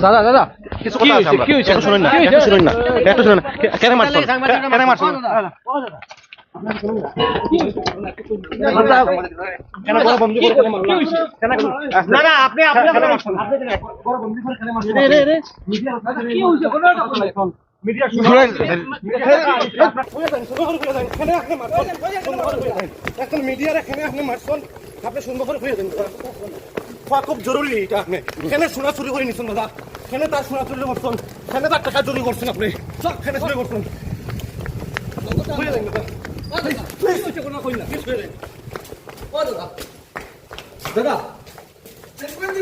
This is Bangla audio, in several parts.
দাদা দাদা কিছু কি কথা আছে হয়েছে? কি হয়েছে? একটু শুনুন না একটু শুনুন না একটু শুনুন না। কেন মারছেন কে- কেন না আপনি আপনি মিডিয়ার এখানে আপনি মারছেন। আপনি সুন্দর করে খুঁজে দেন খোয়া খুব জরুরি এটা। আপনি এখানে শোনা চুরি করে নিছেন দাদা। এখানে তার শোনা চুরি করছেন। এখানে তার টাকা চুরি করছেন আপনি। সব এখানে চুরি করছেন। খুঁজে দাদা। খুঁজে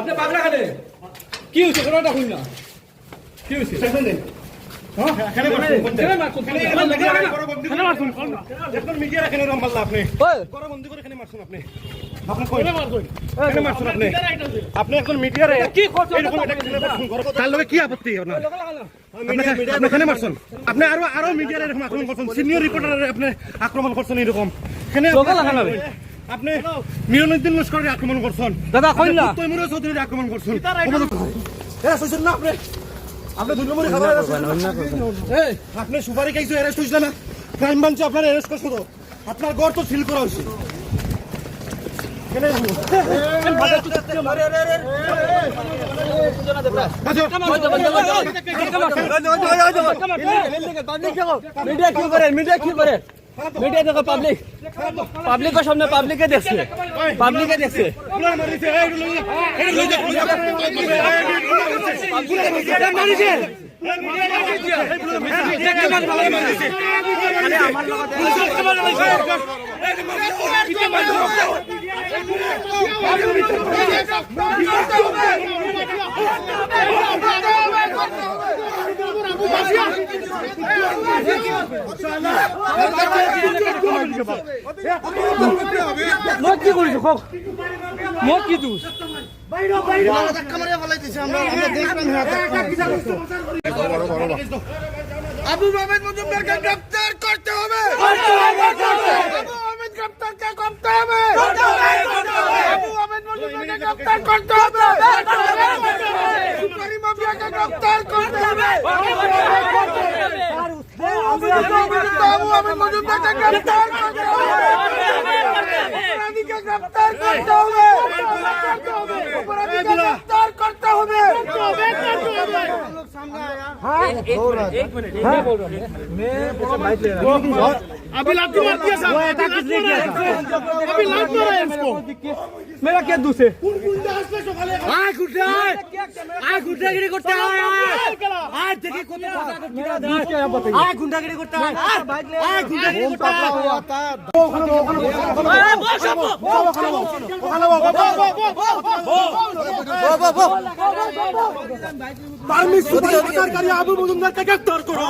আপনি পাগলা খানে? কি হয়েছে কোনোটা শুন না। কি হয়েছে আপনি এখানে মিডিয়ারে? তার লগে কি আপত্তি আপনার মারছেন আপনি আরও আরও মিডিয়ার এরকম আক্রমণ করছেন সিনিয়র রিপোর্টারে আপনি আক্রমণ করছেন এরকম। আপনি মিরনুদ্দিন লস্করের আক্রমণ করছেন দাদা? তৈমুর চৌধুরীর আক্রমণ করছেন না আপনি আপনি দুই নম্বরে খাবার এই আপনি সুপারি খাইছো অ্যারেস্ট হয়েছিল না ক্রাইম ব্রাঞ্চে আপনার অ্যারেস্ট করছ তো আপনার ঘর তো সিল করা হয়েছে কি করে মিডিয়া কি করে মিডিয়া দেখো পাবলিক পাবলিকের সামনে পাবলিকে দেখছে পাবলিকে দেখছে মারিছে। মত কি করিস কক মত কি তুই আবু মোহাম্মদ মজুমদারকে গ্রেফতার করতে হবে আবু মোহাম্মদ গ্রেফতারকে করতে হবে আবু মোহাম্মদ মজুমদারকে গ্রেফতার করতে হবে সুপারি মাফিয়াকে গ্রেফতার করতে হবে আবু মোহাম্মদ মজুমদারকে গ্রেফতার করতে হবে গ্রেফতার করতে হবে অপরাধীকে গ্রেফতার করতে হবে अभी लाठी मार दिया साहब अभी लाठी मारा है इसको মেরা কে দুসে आय गुड्डा आय गुंडागिरी करते आय आय देखिए कत आय गुंडागिरी करते आय आय गुंडागिरी करते সরকারি আবু মজুমদারকে গ্রেফতার করো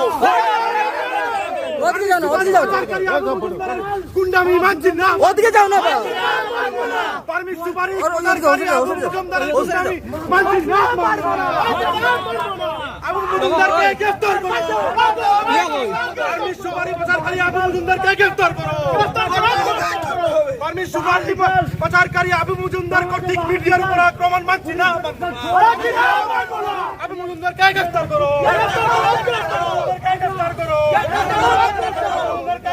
সরকারি আবু মজুমদারের গুন্ডামি মানছি না। ওদিকে যাও না পারমিট সুপারি মানছি না। আবু মজুমদারকে গ্রেফতার করো। পারমিট সুপারি প্রচারকারী আবু মজুমদারকে গ্রেফতার করো। পারমিট সুপারি প্রচারকারী আবু মজুমদার কর্তৃক মিডিয়ার উপর আক্রমণ মানছি না। আবু গ্রেফতার করো।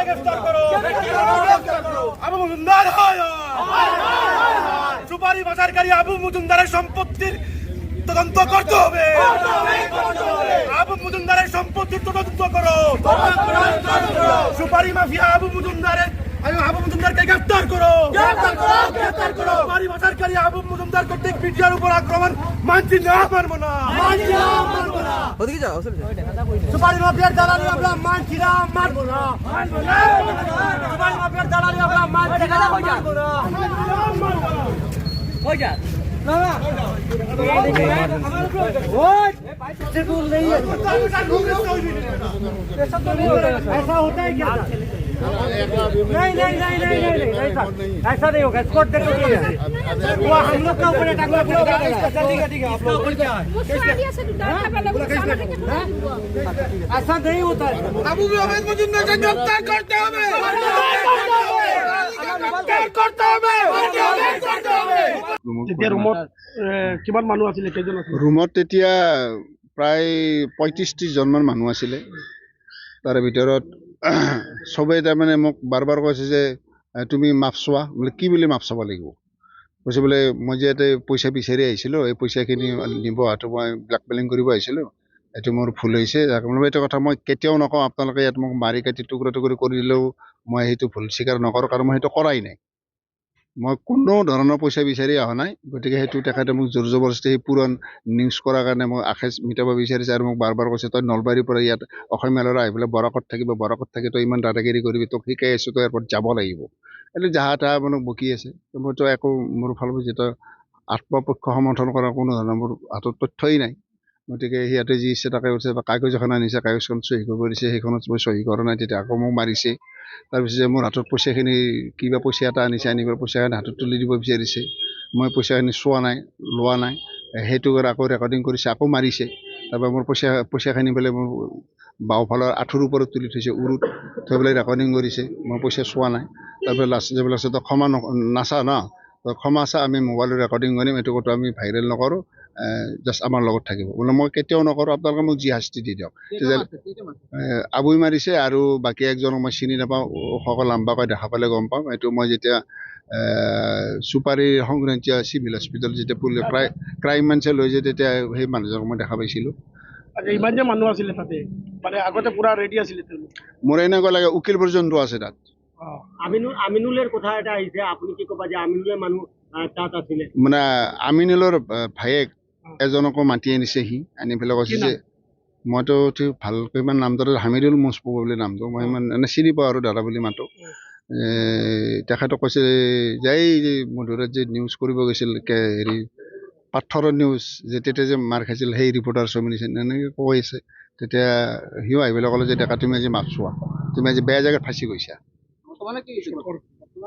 গ্রেফতার করো। আবু মজুমদার হয়। সুপারি বাজারকারী আবু মজুমদারের সম্পত্তির তদন্ত করতে হবে। আবু মজুমদারের সম্পত্তির তদন্ত করো। সুপারি মাফিয়া আবু মজুমদারের আয়ো আবু মজুমদারকে গ্রেফতার করো গ্রেফতার করো সুপারি বাজারকারী আবু মজুমদার কর্তৃক মিডিয়ার উপর আক্রমণ মানছি না পারবো না মানছি না পারবো না ওদিকে যাও সুপারি মাফিয়ার দালালি আমরা মানছি না মারবো না সুপারি মাফিয়ার দালালি আমরা মানছি না মারবো না ऐसा होता है क्या नहीं नहीं नहीं नहीं नहीं नहीं ऐसा ऐसा नहीं होगा स्कॉट देखो वो हम लोग के ऊपर अटैक हुआ ठीक है ठीक है आप लोग ऊपर क्या है ऐसा नहीं होता है আবু আহমেদ মজুমদারকে গ্রেফতার করতে হবে গ্রেফতার করতে হবে করতে হবে তেতিয়া ৰুমত এ, কিমান মানুহ আছিলে কেইজন আছিলে ৰুমত তেতিয়া প্ৰায় পঁয়ত্ৰিছ ত্ৰিছজনমান মানুহ আছিলে তাৰে ভিতৰত চবেই তাৰমানে মোক বাৰ বাৰ কৈছে যে তুমি মাপ চোৱা। বোলে কি বুলি মাপ চাব লাগিব? কৈছে বোলে মই যে ইয়াতে পইচা বিচাৰি আহিছিলোঁ এই পইচাখিনি নিব অহাটো মই ব্লেকমেইলিং কৰিব আহিছিলোঁ। এইটো মোৰ ভুল হৈছে। এইটো কথা মই কেতিয়াও নকওঁ। আপোনালোকে ইয়াত মোক মাৰি কাটি টুকুৰা টুকুৰি কৰি দিলেও মই সেইটো ভুল স্বীকাৰ নকৰোঁ কাৰণ মই সেইটো কৰাই নাই। মই কোনো ধৰণৰ পইচা বিচাৰি অহা নাই। গতিকে সেইটো তেখেতে মোক জোৰ জবৰদস্তি সেই পূৰণ নিউজ কৰাৰ কাৰণে মোক আশেষ মিটাব বিচাৰিছে আৰু মোক বাৰ বাৰ কৈছে তই নলবাৰীৰ পৰা ইয়াত অসমীয়া ল'ৰা আহি পেলাই বৰাকত থাকিব বৰাকত থাকি তই ইমান দাদাগিৰি কৰিবি তোক শিকাই আছোঁ তই এয়াৰপৰ্ট যাব লাগিব। এইটো যাহা তাহা মোক বকি আছে। মইতো একো মোৰ ফালৰ পৰা যিটো আত্মপক্ষ সমৰ্থন কৰাৰ কোনো ধৰণৰ মোৰ হাতত তথ্যই নাই। গতিকে সিহঁতে যি ইচ্ছা তাকে কৰিছে বা কাগজ এখন আনিছে কাগজখন চহী কৰিব দিছে সেইখনত মই চহী কৰা নাই তেতিয়া আকৌ মোক মাৰিছে। তাৰপিছত মোৰ হাতত পইচাখিনি কিবা পইচা এটা আনিছে আনি পেলাই পইচাখিনি হাতত তুলি দিব বিচাৰিছে। মই পইচাখিনি চোৱা নাই লোৱা নাই। সেইটো আকৌ ৰেকৰ্ডিং কৰিছে আকৌ মাৰিছে। তাৰপৰা মোৰ পইচা পইচাখিনি পেলাই মোৰ বাওঁফালৰ আঁঠুৰ ওপৰত তুলি থৈছে উৰুত থৈ পেলাই ৰেকৰ্ডিং কৰিছে। মই পইচা চোৱা নাই। তাৰপৰা লাষ্ট যে বোলে তই ক্ষমা নাচা ন তই ক্ষমা চা আমি মোবাইলত ৰেকৰ্ডিং কৰিম এইটো কথা আমি ভাইৰেল নকৰোঁ। জাষ্ট আমাৰ লগত থাকিব। বোলে মই কেতিয়াও নকৰোঁ আপোনালোকে মোক যি শাস্তি দি দিয়ক। আবুই মাৰিছে আৰু বাকী একজনক মই চিনি নাপাওঁ ওখকৈ লাম্বাকৈ দেখা পালে গম পাম। এইটো মই যেতিয়া এ, চুপাৰী সংক্ৰান্তীয় চিভিল হস্পিটেল যেতিয়া পুলিচ ক্ৰাই ক্ৰাইম ব্ৰাঞ্চে লৈ যায় তেতিয়া সেই মানুহজনক মই দেখা পাইছিলোঁ। আচ্ছা ইমান যে মানুহ আছিলে তাতে মানে আগতে পুৰা ৰেডি আছিলে তেওঁলোক মোৰ এনেকুৱা লাগে উকিল পৰ্যন্ত আছে তাত। অঁ আমিনুল আমিনুলের কথা এটা আহিছে আপনি কি কবা যে আমিনুলের মানুহ আহ, তাত আছিলে? মানে আমিনুলৰ ভায়েক এজনকো মাতি আনিছে সি আনি পেলাই কৈছে যে? মইতো ঠিক ভালকৈ ইমান নামটো হামিদুল মুছপু বুলি নামটো মই ইমান এনে চিনি পাওঁ আৰু দাদা বুলি মাতো তেখেতক কৈছে যে এই যে মধুৰত যে নিউজ কৰিব গৈছিল হেৰি পাথৰৰ নিউজ যে তেতিয়া যে মাৰ খাইছিল সেই ৰিপৰ্টাৰ চমিনিছে এনেকৈ কৈ আছে। তেতিয়া সিও আহি পেলাই ক'লে যে ডেকা তুমি আজি মাপ চোৱা তুমি আজি বেয়া জেগাত ফাঁচি গৈছা।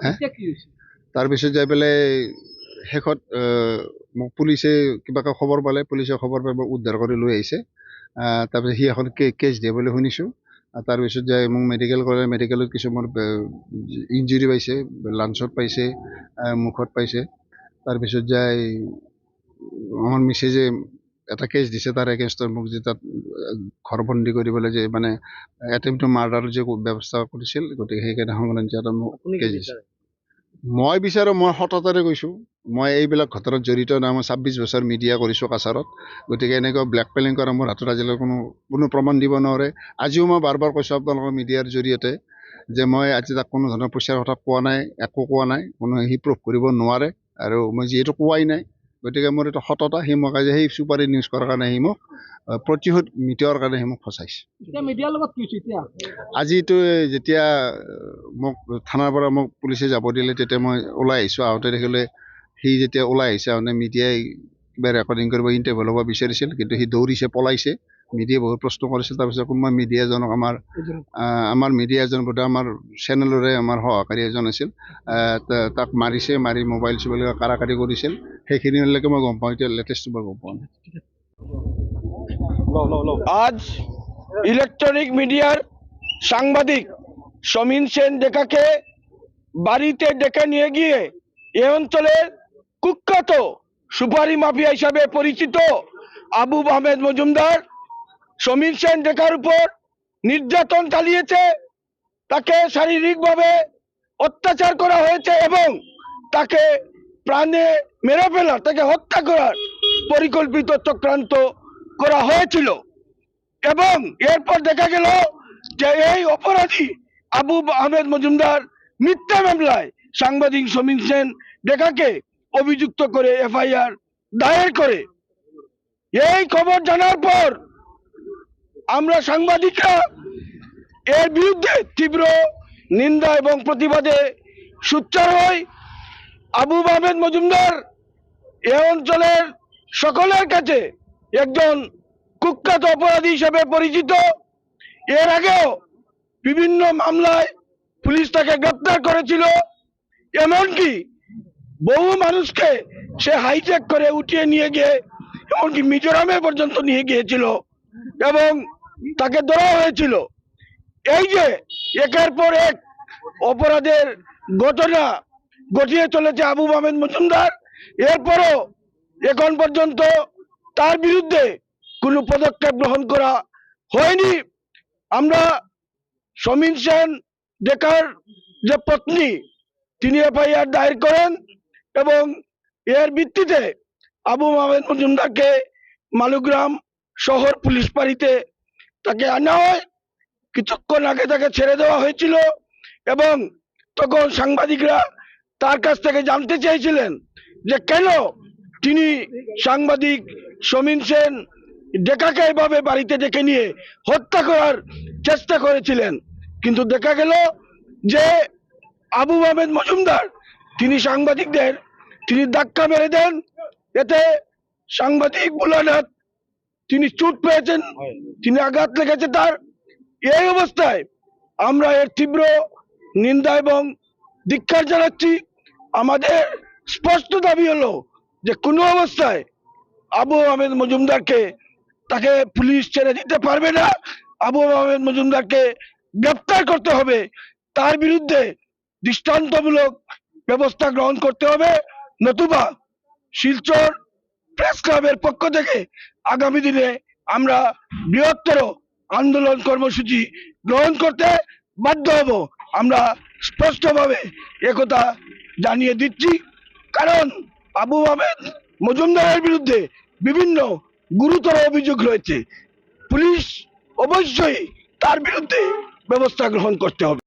হে? তাৰপিছত যাই পেলাই শেষত মোক পুলিচে কিবাকে খবৰ পালে পুলিচে খবৰ পাই মোক উদ্ধাৰ কৰি লৈ আহিছে। আহ, তাৰপিছত সি এখন কে কেছ দিয়ে বুলি শুনিছোঁ তাৰপিছত যাই মোক মেডিকেল কৰে মেডিকেলত কিছুমান ইঞ্জুৰি পাইছে লাঞ্চত পাইছে মুখত পাইছে। তাৰপিছত যাই আমাৰ মিছেজে এটা কেছ দিছে তাৰ এগেইনষ্টত মোক যে তাত ঘৰবন্দী কৰিবলৈ যে মানে এটেম্প টু মাৰ্ডাৰ যে ব্যৱস্থা কৰিছিল গতিকে সেইকাৰণে সংক্ৰান্তীয় এটা মোক কেছ দিছে? মই বিচাৰোঁ মই সততাৰে কৈছোঁ মই এইবিলাক ঘটনাত জড়িত নাই মই ছাব্বিছ বছৰ মিডিয়া কৰিছোঁ কাছাৰত গতিকে এনেকুৱা ব্লেকমেইলিং কৰা মোৰ হাতত আজিলৈ কোনো কোনো প্ৰমাণ দিব নোৱাৰে। আজিও মই বাৰ বাৰ কৈছোঁ আপোনালোকৰ মিডিয়াৰ জৰিয়তে যে মই আজি তাক কোনো ধৰণৰ পইচাৰ কথা কোৱা নাই একো কোৱা নাই কোনো সি প্ৰুফ কৰিব নোৱাৰে আৰু মই যিহেতু কোৱাই নাই গতিকে মোৰ এইটো সততা সি মোক আজি সেই চুপাৰী নিউজ কৰাৰ কাৰণে সি মোক প্ৰতিশোধ মিটোৱাৰ কাৰণে সি মোক ফচাইছে। আজিতো যেতিয়া মোক থানাৰ পৰা মোক পুলিচে যাব দিলে তেতিয়া মই ওলাই আহিছোঁ। আহোঁতে দেখিলে সি যেতিয়া ওলাই আহিছে আহোঁতে মিডিয়াই কিবা ৰেকৰ্ডিং কৰিব ইণ্টাৰভিউ ল'ব বিচাৰিছিল কিন্তু সি দৌৰিছে পলাইছে। মিডিয়াই বহুত প্ৰশ্ন কৰিছিল, তাৰপিছত কোনোবা মিডিয়া এজনক আমাৰ আমাৰ মিডিয়া এজন বোধহয় আমাৰ চেনেলৰে আমাৰ সহকাৰী এজন আছিল। তাক মাৰিছে, মাৰি মোবাইল চোবাইল কাৰাকাৰি কৰিছিল। সেইখিনিলৈকে মই গম পাওঁ, এতিয়া লেটেষ্ট মই গম পোৱা আজ ইলেকট্রনিক মিডিয়ার সাংবাদিক সমীন সেন ডেকাকে বাড়িতে ডেকে নিয়ে গিয়ে এ অঞ্চলের কুখ্যাত সুপারি মাফিয়া হিসাবে পরিচিত আবু আহমেদ মজুমদার সমীর সেন ডেকার উপর নির্যাতন চালিয়েছে। তাকে শারীরিকভাবে অত্যাচার করা হয়েছে এবং তাকে প্রাণে মেরে ফেলার, তাকে হত্যা করার পরিকল্পিত চক্রান্ত করা হয়েছিল। এবং এরপর দেখা গেল যে এই অপরাধী আবু আহমেদ মজুমদার মিথ্যা মামলায় সাংবাদিক সমীন সেন ডেকাকে অভিযুক্ত করে এফআইআর দায়ের করে। এই খবর জানার পর আমরা সাংবাদিকরা এর বিরুদ্ধে তীব্র নিন্দা এবং প্রতিবাদে সুচ্চার হই। আবু আহমেদ মজুমদার এ অঞ্চলের সকলের কাছে একজন কুখ্যাত অপরাধী হিসেবে পরিচিত। এর আগেও বিভিন্ন মামলায় পুলিশ তাকে গ্রেপ্তার করেছিল। এমনকি বহু মানুষকে সে হাইজ্যাক করে উঠিয়ে নিয়ে গিয়ে, এমনকি মিজোরামে পর্যন্ত নিয়ে গিয়েছিল। এবং তাকে ধরা হয়েছিল। এই যে একের পর এক অপরাধের ঘটনা ঘটিয়ে চলেছে আবু মাহমেদ মজুমদার, এরপরও এখন পর্যন্ত তার বিরুদ্ধে কোনো পদক্ষেপ গ্রহণ করা হয়নি। আমরা সমীর সেন ডেকার যে পত্নী, তিনি এফআইআর দায়ের করেন এবং এর ভিত্তিতে আবু মাহমেদ মজুমদারকে মালুগ্রাম শহর পুলিশ ফাঁড়িতে তাকে আনা হয় কিছুক্ষণ আগে তাকে ছেড়ে দেওয়া হয়েছিল এবং তখন সাংবাদিকরা তার কাছ থেকে জানতে চেয়েছিলেন যে কেন তিনি সাংবাদিক সমীন সেন ডেকাকে এভাবে বাড়িতে ডেকে নিয়ে হত্যা করার চেষ্টা করেছিলেন। কিন্তু দেখা গেল যে আবু আহমেদ মজুমদার, তিনি সাংবাদিকদের, তিনি ধাক্কা মেরে দেন। এতে সাংবাদিক বুলানাথ তিনি চুট পেয়েছেন তিনি আঘাত লেগেছে তার। এই অবস্থায় আমরা এর তীব্র নিন্দা এবং ধিক্কার জানাচ্ছি। আমাদের স্পষ্ট দাবি হলো যে কোনো অবস্থায় আবু আহমেদ মজুমদারকে তাকে পুলিশ ছেড়ে দিতে পারবে না। আবু আহমেদ মজুমদারকে গ্রেপ্তার করতে হবে। তার বিরুদ্ধে দৃষ্টান্তমূলক ব্যবস্থা গ্রহণ করতে হবে। নতুবা শিলচর প্রেস ক্লাবের পক্ষ থেকে আগামী দিনে আমরা বৃহত্তর আন্দোলন কর্মসূচি গ্রহণ করতে বাধ্য হব। আমরা স্পষ্টভাবে একথা জানিয়ে দিচ্ছি, কারণ আবু আহমেদ মজুমদারের বিরুদ্ধে বিভিন্ন গুরুতর অভিযোগ রয়েছে। পুলিশ অবশ্যই তার বিরুদ্ধে ব্যবস্থা গ্রহণ করতে হবে।